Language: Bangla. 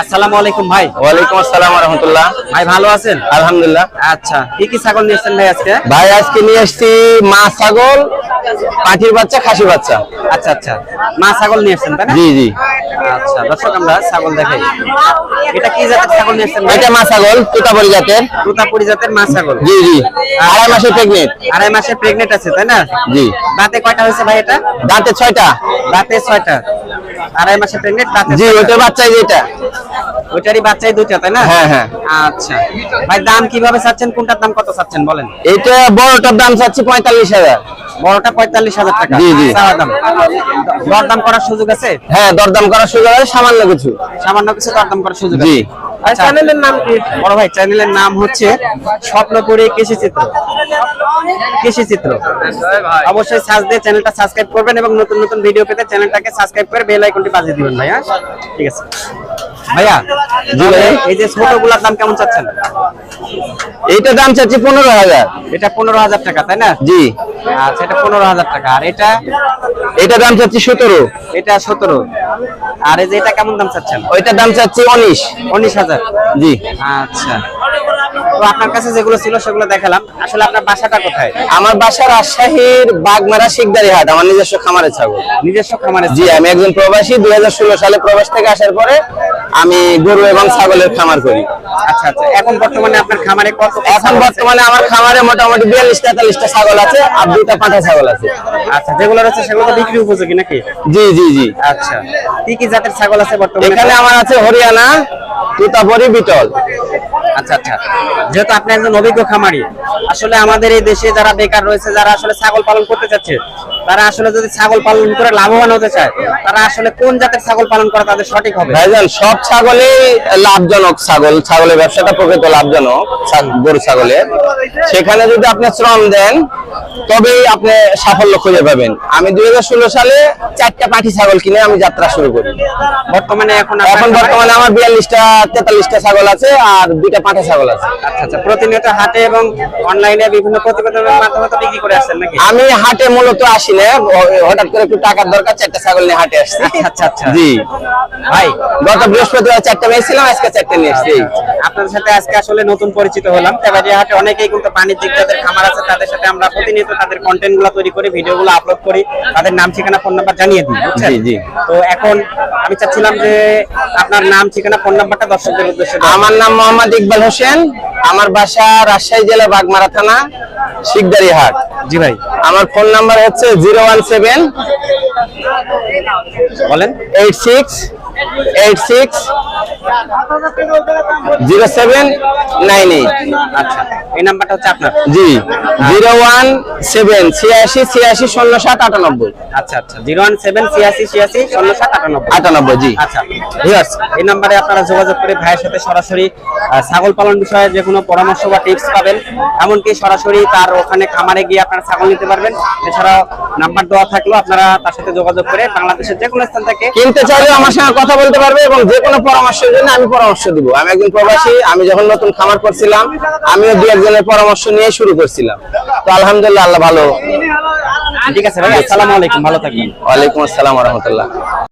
আসসালামু আলাইকুম ভাই। ওয়ালাইকুম আসসালাম রহমতুল্লাহ ভাই ভালো আছেন? আলহামদুলিল্লাহ। আচ্ছা কি কি ছাগল নিয়েছেন ভাই আজকে? ভাই আজকে নিয়ে এসেছি মা ছাগল বাচ্চা খাসি বাচ্চা। আচ্ছা আচ্ছা মা ছাগল নিয়ে এসেছেন তাই না? জি জি। আচ্ছা দর্শক আমরা ছাগল দেখাই এটা কি জাতের ছাগল নিয়ে এসেছেন ভাই? এটা মা ছাগল তুতাবরি জাতের। তুতাপুরি জাতের মা ছাগল। জি জি। আড়াই মাসের প্রেগনেন্ট আড়াই মাসে প্রেগনেন্ট আছে তাই না? জি। দাঁতে কয়টা হয়েছে ভাই এটা? দাঁতে ছয়টা। দাঁতে ছয়টা। আড়াই মাসে প্রেগনেন্ট জি। ওটার বাচ্চাই যেটা ওটারই বাচ্চাই দুইটা তাই না? হ্যাঁ, হ্যাঁ। আচ্ছা। ভাই দাম কীভাবে চাচ্ছেন? কোনটার দাম কত চাচ্ছেন বলেন? এটা বড়টার দাম চাচ্ছি পঁয়তাল্লিশ হাজার। বড়টা পঁয়তাল্লিশ হাজার টাকা। জি, জি। চাওয়া দাম। দরদাম করার সুযোগ আছে? হ্যাঁ দরদাম করার সুযোগ আছে সামান্য কিছু। সামান্য কিছু দরদাম করার সুযোগ জি। আছে চ্যানেলের নাম কি? বড় ভাই চ্যানেলের নাম হচ্ছে স্বপ্নপুরী কৃষি চিত্র। কৃষি চিত্র। অবশ্যই সার্চ দিয়ে চ্যানেলটা সাবস্ক্রাইব করবেন এবং নতুন নতুন ভিডিও পেতে চ্যানেলটাকে সাবস্ক্রাইব করে বেল আইকনটি বাজিয়ে দিবেন হ্যাঁ? ঠিক আছে। ভাইয়া জি ভাই। এই যে ছোটগুলার দাম কেমন চাচ্ছেন? এইটার দাম চাচ্ছি পনেরো হাজার। এটা পনেরো হাজার টাকা তাই না? জি। আচ্ছা এটা পনেরো হাজার টাকা। আর এটা? এটার দাম চাচ্ছি সতেরো। এটা সতেরো। আর এই যে এটা কেমন দাম চাচ্ছেন? ওইটার দাম চাচ্ছি উনিশ। উনিশ হাজার। জি। আচ্ছা। তো আপনার কাছে যেগুলো ছিল সেগুলো দেখালাম। আসলে আপনার বাসাটা কোথায়? আমার বাসা রাজশাহীর বাগমারা শিকদারি হাট আমার নিজস্ব খামারের ছাগল। নিজস্ব খামারে জি আমি একজন প্রবাসী দুই হাজার ষোলো সালে প্রবাস থেকে আসার পরে আমি গরু এবং ছাগলের খামার করি। আচ্ছা আচ্ছা। এখন বর্তমানে আপনার খামারে কত এখন বর্তমানে আমার খামারে মোটামুটি বিয়াল্লিশ তেতাল্লিশটা ছাগল আছে আর দুইটা পাঁঠা ছাগল আছে। আচ্ছা যেগুলো আছে সেগুলো তো বিক্রি উপযোগী নাকি? জি জি জি। আচ্ছা। কি কি জাতের ছাগল আছে বর্তমানে? এখানে আমার আছে হরিয়ানা তুতাপরি বিটল। আচ্ছা আচ্ছা। যেহেতু আপনি একজন অভিজ্ঞ খামারি, আসলে আমাদের এই দেশে যারা বেকার রয়েছে, যারা আসলে ছাগল পালন করতে চাচ্ছে, তারা আসলে যদি ছাগল পালন করে লাভবান হতে চায়, তারা আসলে কোন জাতের ছাগল পালন করা তাদের সঠিক হবে? ভাইজান, সব ছাগলই লাভজনক ছাগল। ছাগলের ব্যবসাটা প্রকৃত লাভজনক গরু, ছাগলের। সেখানে যদি আপনি শ্রম দেন তবেই আপনি সাফল্য খুঁজে পাবেন। আমি দুই সালে চারটা পাঠি ছাগল কিনে আমি যাত্রা শুরু করি। বর্তমানে এখন এখন বর্তমানে আমার বিয়াল্লিশটা তেতাল্লিশটা ছাগল আছে আর দুইটা পাঠা ছাগল আছে। আচ্ছা আচ্ছা প্রতিনিয়ত হাটে এবং অনলাইনে বিভিন্ন প্রতিবেদনের মাধ্যমে বিক্রি করে আসছেন নাকি? আমি হাটে মূলত আসি না হঠাৎ করে একটু টাকার দরকার চারটা ছাগল নিয়ে হাটে আসছি। আচ্ছা আচ্ছা জি। ভাই গত বৃহস্পতিবার চারটা পেয়েছিলাম আজকে চারটা নিয়ে এসছি। এই। আপনাদের সাথে আজকে আসলে নতুন পরিচিত হলাম। তেবাড়িয়া হাটে অনেকেই কিন্তু বাণিজ্যিক যাদের খামার আছে তাদের সাথে আমরা প্রতিনিয়ত তাদের কন্টেন্টগুলো তৈরি করি ভিডিও গুলো আপলোড করি। তাদের নাম ঠিকানা ফোন নাম্বার জানিয়ে দিই বুঝছেন। তো এখন আমি চাচ্ছিলাম যে আপনার নাম ঠিকানা ফোন নাম্বারটা দর্শকদের উদ্দেশ্যে আমার নাম মোহাম্মদ ইকবাল হোসেন। আমার বাসা রাজশাহী জেলা বাগমারা থানা শিকদারি হাট। জি ভাই। আমার ফোন নাম্বার হচ্ছে জিরো ওয়ান সেভেন বলেন। Eight six eight six zero seven nine eight. আচ্ছা এই নাম্বারটা হচ্ছে আপনার? জি। জিরো ওয়ান সেভেন ছিয়াশি ছিয়াশি শূন্য সাত আটানব্বই। আচ্ছা আচ্ছা। জিরো ওয়ান সেভেন ছিয়াশি ছিয়াশি ষোলো সাত আটানব্বই। আটানব্বই জি। আচ্ছা। ভিউয়ার্স এই নাম্বারে আপনারা যোগাযোগ করে ভাইয়ের সাথে সরাসরি ছাগল পালন বিষয়ে যে কোনো পরামর্শ বা টিপস পাবেন। এমনকি সরাসরি তার ওখানে খামারে গিয়ে আপনারা ছাগল নিতে পারবেন। এছাড়া নাম্বার দেওয়া থাকল আপনারা তার সাথে যোগাযোগ করে বাংলাদেশের যে কোনো স্থান থেকে কিনতে চাইলে আমার সঙ্গে কথা বলতে পারবে এবং যে কোনো পরামর্শের জন্য আমি পরামর্শ দিব। আমি একজন প্রবাসী আমি যখন নতুন খামার করছিলাম আমিও দু একজনের পরামর্শ নিয়ে শুরু করছিলাম। তো আলহামদুলিল্লাহ আল্লাহ ভালো। ঠিক আছে ভাই আসসালামু আলাইকুম ভালো থাকবেন। ওয়ালাইকুম আসসালাম রহমতুল্লাহ।